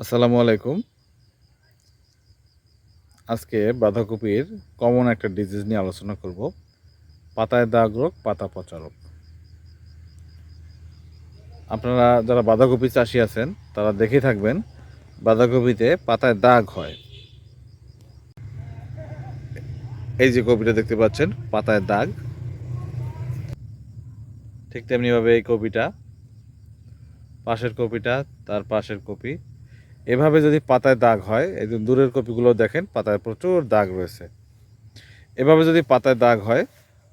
আসসালামু আলাইকুম। আজকে বাঁধাকপির কমন একটা ডিজিজ নিয়ে আলোচনা করব। পাতায় দাগ রোগ, পাতা পচা রোগ। আপনারা যারা বাঁধাকপি চাষি আছেন, তারা দেখে থাকবেন, বাঁধাকপিতে পাতায় দাগ হয়। এই যে কপিটা দেখতে পাচ্ছেন, পাতায় দাগ। ঠিক তেমনিভাবে এই কপিটা, পাশের কপিটা, তার পাশের কপি। এভাবে যদি পাতায় দাগ হয়, এই যে দূরের কপিগুলো দেখেন, পাতায় প্রচুর দাগ রয়েছে। এভাবে যদি পাতায় দাগ হয়,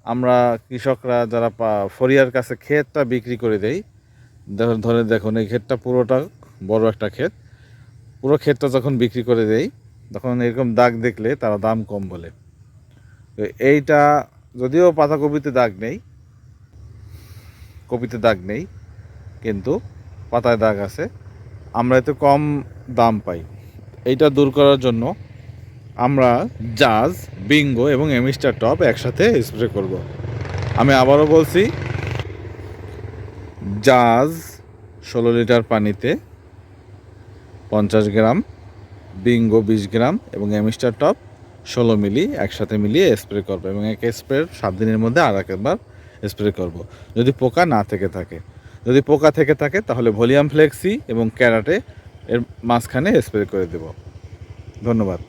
আমরা কৃষকরা যারা ফরিয়ার কাছে ক্ষেতটা বিক্রি করে দেই ধরে দেখুন, এই ক্ষেতটা পুরোটা বড় একটা ক্ষেত। পুরো ক্ষেতটা যখন বিক্রি করে দেই, তখন এরকম দাগ দেখলে তারা দাম কম বলে। তো এইটা যদিও পাতাকপিতে দাগ নেই, কপিতে দাগ নেই, কিন্তু পাতায় দাগ আছে। আমরা এতে কম দাম পাই। এইটা দূর করার জন্য আমরা জাজ, বিঙ্গো এবং এমিস্টার টপ একসাথে স্প্রে করব। আমি আবারও বলছি, জাজ ষোলো লিটার পানিতে পঞ্চাশ গ্রাম, বিঙ্গো বিশ গ্রাম এবং এমিস্টার টপ ষোলো মিলি একসাথে মিলিয়ে স্প্রে করব এবং এক স্প্রে সাত দিনের মধ্যে আর একবার স্প্রে করব। যদি পোকা না থেকে থাকে। যদি পোকা থেকে থাকে তাহলে ভলিউম ফ্লেক্সি এবং ক্যারাটে এর মাঝখানে স্প্রে করে দেব। ধন্যবাদ।